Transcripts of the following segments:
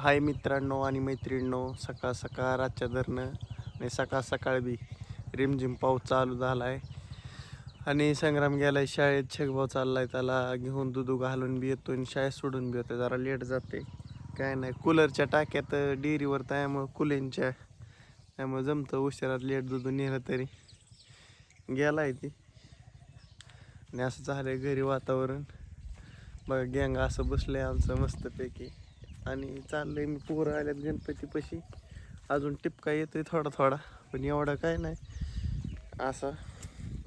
हाय मित्रांनो आणि मैत्रिणींनो सकाळ सकाळ रातच्या धरणं आणि सकाळ सकाळ बी रिमझिम पाऊस चालू झाला आहे आणि संग्राम गेलाय शाळेत शेगभाव चाललाय त्याला घेऊन दुधू घालून बी येतो आणि शाळेत सोडून बी येतो जरा लेट जाते. काय नाही कूलरच्या टाक्यात डेअरीवर त्यामुळं कुलेंच्या त्यामुळं जमतं उशिरात लेट दुधून नेलं तरी. गेला आहे ती. आणि असं झालं आहे घरी वातावरण. बघा गँग असं बसलं आहे आमचं मस्तपैकी. आणि चाललंय मी पोरं आल्यात गणपतीपाशी. अजून टिपका येतोय थोडा थोडा पण एवढा काय नाही. असा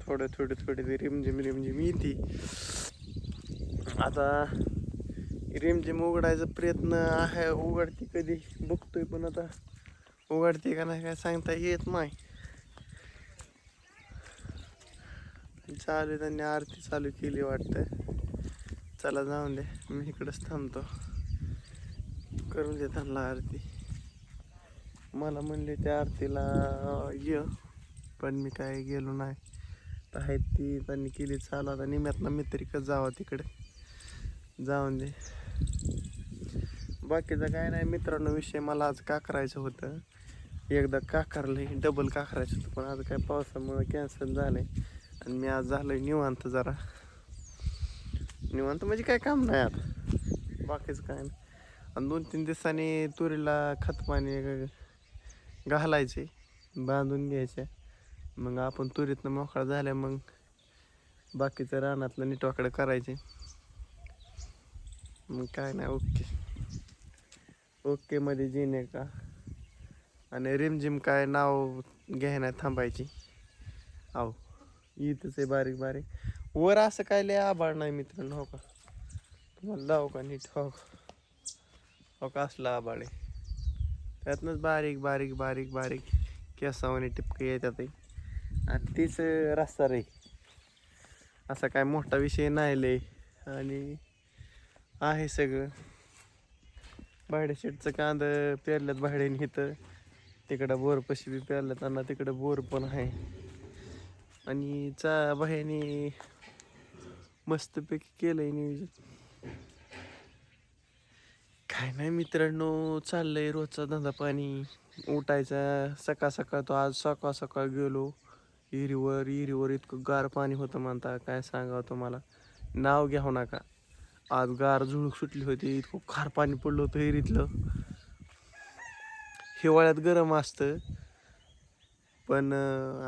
थोडं थोडे थोडे ते रिमझिम रिमझिम येते. आता रिमझिम उघडायचा प्रयत्न आहे उघडते कधी? बघतोय पण आता उघडते का नाही काय सांगता येत नाही. चालू आहे, त्यांनी आरती चालू केली वाटतं. चला जाऊन दे मी इकडंच थांबतो. करून दे त्यांना आरती. मला म्हणले त्या आरतीला ये. पण मी काय गेलो नाही. तर आहेत ती त्यांनी केली चालू. आता निम्यातनं मी तरी कसं जावं तिकडे? जाऊन दे. बाकीचं काय नाही. मित्रांनो विषय मला आज का करायचं होतं. एकदा का डबल काकरायचं होतं. पण आज काय पावसामुळे कॅन्सल झालंय. आणि मी आज झालं निवांत जरा. निवांत म्हणजे काय काम नाही आता. बाकीचं काय नाही. आणि दोन तीन दिवसांनी तुरीला खत पाणी घालायचे बांधून घ्यायचे. मग आपण तुरीतनं मोकळा झाल्या मग बाकीचं रानातलं नीटवाकडं करायचे. मग काय नाही ओके. ओके मध्ये जिने का? आणि रिमझिम काय नाव घ्यायला थांबायची. आहो इथंच आहे बारीक बारीक. वर असं काय लय आभाळ नाही मित्रांनो हो का? तुम्हाला लाव का नीट? हो का? हो का असलं त्यातनंच बारीक बारीक बारीक बारीक केसावाने टिपके येतात आणि तीच रस्ता रे. असा काय मोठा विषय नाही लय. आणि आहे सगळं. भाडेशेटचं कांद पेरल्यात भाड्याने इथं. तिकडं बोर पशी बी पेरल्यात आणि तिकडं बोर पण आहे. आणि चा बाह्याने मस्तपैकी केलंय नियोजन. काय नाही मित्रांनो चाललंय रोजचा धंदा पाणी. उठायचा सकाळ सकाळ तो आज सकाळ सकाळ गेलो. हिरीवर हिरीवर इतकं गार पाणी होतं म्हणता काय सांगावं तुम्हाला? नाव घ्यावं नका. आज गार झुळूक सुटली होती इतकं खार पाणी पडलं होतं हिरीतलं. हिवाळ्यात गरम असतं पण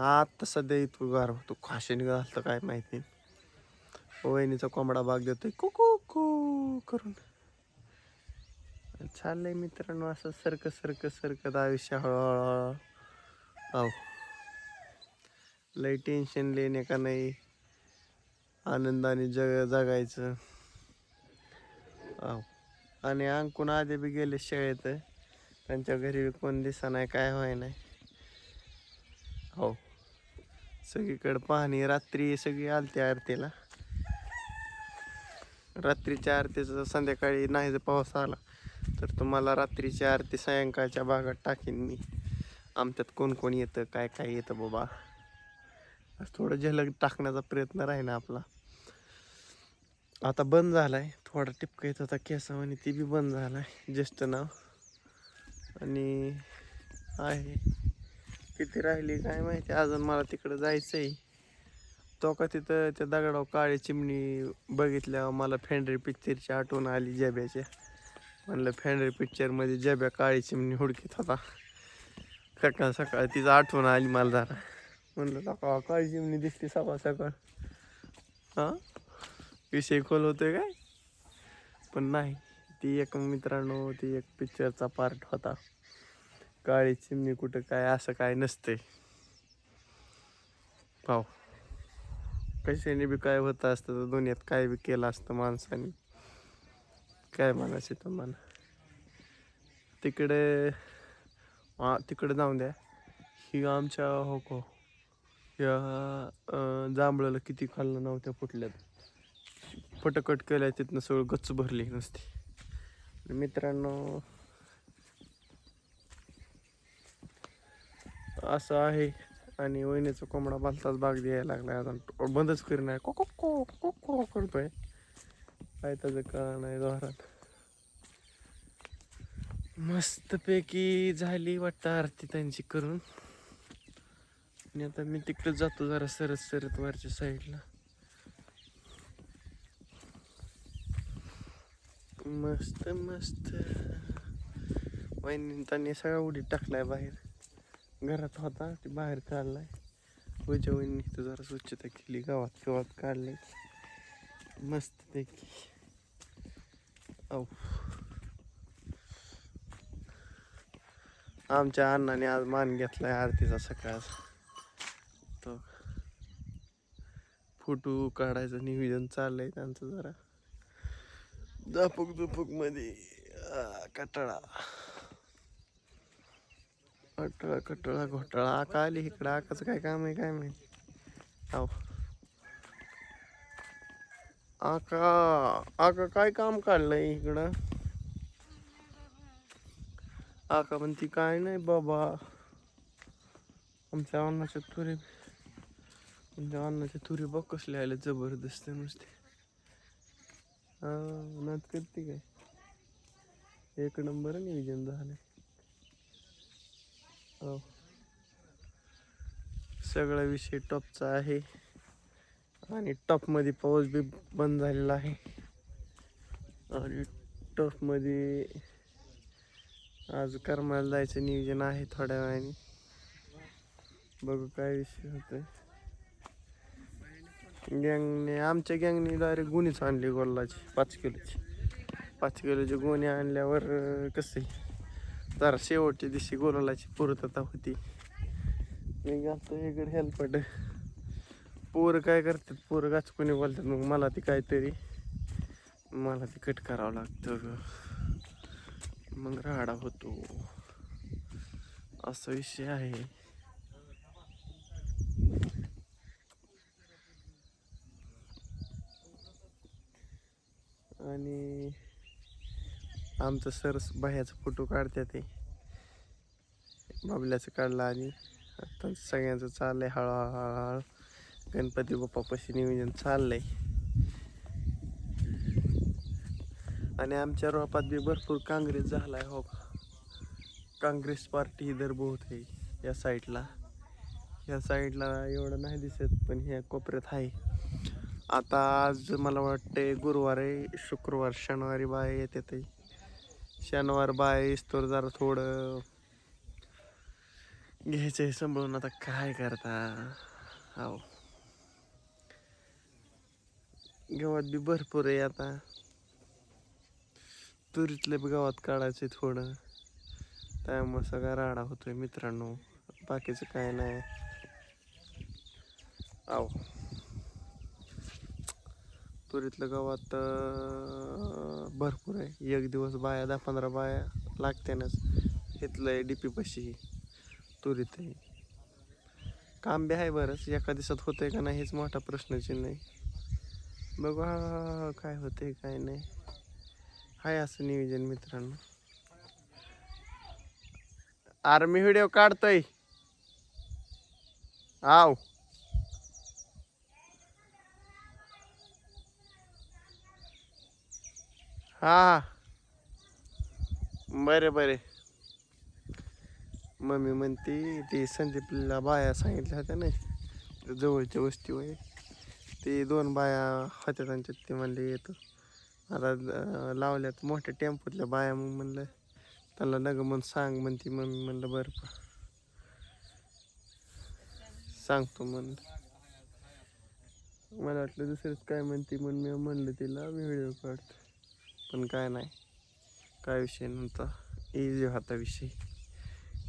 आत्ता सध्या इतकं गार होतो. खाशेने घालतं काय माहिती. वहिनीचा कोंबडा भाग देतोय. कुकू कू करून. चाललंय मित्रांनो असं सरकत सरकत सरकत आयुष्य हळूहळू. आहो लय टेन्शन लेणे का नाही? आनंदाने जग जगायचं. आहो आणि अंकून आधी बी गेले शाळेत. त्यांच्या घरी बी कोण दिसा नाही काय व्हाय नाही. हो सगळीकडे पाहणी रात्री सगळी आलती आरतीला. रात्रीच्या आरतीचं संध्याकाळी नाही जर पाऊस आला. तर तुम्हाला रात्रीच्या आरती सायंकाळच्या भागात टाकीन मी. आमच्यात कोण कोण येतं काय काय येतं बाबा. आज थोडं झलक टाकण्याचा प्रयत्न राहील आपला. आता बंद झालाय थोडा टिपका येत होता केसावानी ती बी बंद झालाय ज्येष्ठ नाव. आणि आहे. किती राहिली काय माहिती अजून मला तिकडं जायचंय. तो का तिथं त्या दगडावर काळी चिमणी बघितल्यावर मला फेंड्री पिक्चरची आठवण आली जब्याच्या. म्हणलं फेंड्री पिक्चरमध्ये जब्या काळी चिमणी हुडकीत होता. सकाळ सकाळ तिचं आठवण आली मला जरा. म्हणलं नका काळी चिमणी दिसते सकाळ सकाळ. हां? विषय खोल होतोय काय? पण नाही. ती एक मित्रांनो ती एक पिक्चरचा पार्ट होता. काळी चिमणी कुठं काय असं काय नसते पाव कशाने बी काय होतं असतं तर दुनियात काय बी केलं असतं माणसाने. काय म्हणायचं तुम्हाला तिकडे तिकडे जाऊन द्या. ही आमच्या हो को या जांभळाला किती खाल्लं नव्हत्या फुटल्यात फटकट केल्या तिथनं सगळं गच्च भरली नसती. मित्रांनो असं आहे. आणि वहिनीचा कोंबडा बांधताच बाग द्यायला लागला आता बंदच करीनाय को को को को को करतोय. काय त्याचं कळ नाही जोरात. मस्तपैकी झाली वाटतं आरती त्यांची करून. आणि आता मी तिकडे जातो जरा सरत सरत वरच्या साईडला. मस्त मस्त. वहिनी त्यांनी सगळा उडी टाकलाय बाहेर. घरात होता ते बाहेर काढलाय पूजा वहिनी तर जरा स्वच्छता केली गावात गावात काढले मस्तपैकी औ. आमच्या अण्णाने आज मान घेतलाय आरतीचा सकाळ. तो फोटो काढायचं नियोजन चाललंय त्यांचं जरा. झपक दुपूकमध्ये. कटळा. कटाळा कटळा घोटाळा. आका आली इकडं. आकाचं काय काम आहे काय माहिती. आहो आका आका काय काम काढलंय इकडं? आका म्हणती काय नाही बाबा. आमच्या अन्नाच्या तुरी आमच्या अन्नाच्या तुरी बघ कसले आले जबरदस्त नुसते. हा करते काय? एक नंबर नियोजन झालंय. हो. सगळा विषय टॉपचा आहे. आणि टॉपमध्ये पाऊस बी बंद झालेला आहे. आणि टॉपमध्ये आज करमायला जायचं नियोजन आहे थोड्या वेळाने. बघू काय विषय होतं गँगने आमच्या गँगने डायरेक्ट गुणीच आणली गोल्लाची पाच किलोची. पाच किलोचे गोणी आणल्यावर कसे कसं आहे, जरा शेवटच्या दिवशी गोलाची पूर्तता होती. मी घालतो इकडे हेल्पट. पोरं काय करतात? पोरं गाच कोणी बोलतात मग मला ती काहीतरी मला ते कट करावं लागतं मग राहाडा होतो. असा विषय आहे. आणि आमचं सर बाह्याचा फोटो काढत्या ते. बाबल्याचं काढला आणि आता सगळ्यांचं चाललंय हळूहळू हळूहळू. गणपती बाप्पापाशी नियोजन चाललंय. आणि आमच्या रोपात बी भरपूर काँग्रेस झाला आहे हो. काँग्रेस पार्टी इधर बहुत आहे या साईडला. या साईडला एवढं नाही दिसत पण ह्या कोपऱ्यात आहे. आता आज मला वाटते गुरुवार आहे शुक्रवार शनिवारी बाय येते ते शनिवार बाय तर जरा थोडं घ्यायचं आहे सांभाळून. आता काय करता? हो गावात बी भरपूर आहे आता. तुरीतलं बी गावात काढायचं थोडं. त्यामुळे सगळा राडा होतोय मित्रांनो. बाकीचं काय नाही. आव तुरीतलं गावात भरपूर आहे. एक दिवस बाया दहा पंधरा बाया लागत्यानच. इथलं आहे डीपी पशी. तुरीत आहे काम बी आहे बरंच. एका दिवसात होतंय का नाही हेच मोठा प्रश्नचिन्ह आहे. बघू हा, काय होते काय नाही. हाय असं नियोजन मित्रांनो. आर्मी व्हिडिओ काढतोय. आव. हा बरे बरे. मम्मी म्हणते ती संदीपला बाया सांगितल्या होत्या ना जवळच्या वस्तीवर. ते दोन बाया होत्या त्यांच्यात ते म्हणले येतो. आता लावल्यात मोठ्या टेम्पोतल्या बाया मग म्हणलं त्याला नग म्हण सांग म्हणते मम्मी म्हणलं बरं पा सांगतो म्हणलं मला वाटलं दुसरंच काय म्हणते म्हणून मी म्हणलं तिला मी व्हिडिओ काढतो. पण काय नाही. काय विषय नव्हता. इझी होता विषय.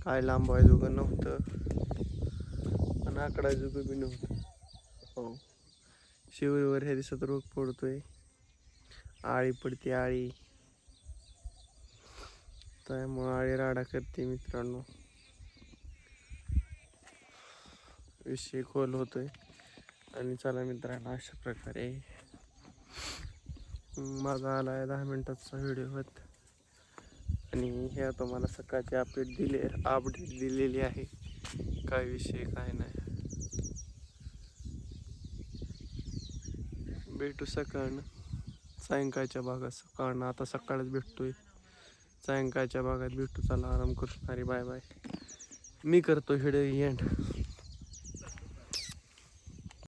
काय लांबवायजोगं नव्हतं. आणि आकडायजोगं बी नव्हतं. हो. शिवरीवर ह्या दिवसात रोग पडतोय. आळी पडते आळी. त्यामुळं आळी राडा करते मित्रांनो. विषय खोल होतोय. आणि चला मित्रांनो अशा प्रकारे माझा आला आहे दहा मिनिटाचा व्हिडिओ होत. आणि हे तुम्हाला सकाळची अपडेट दिले अपडेट दिलेली आहे. काय विषय काय नाही. भेटू सकाळनं सायंकाळच्या भागात सकाळनं आता सकाळच भेटतोय. सायंकाळच्या भागात भेटू. चला आराम करू अरे बाय बाय. मी करतो हिडे एंड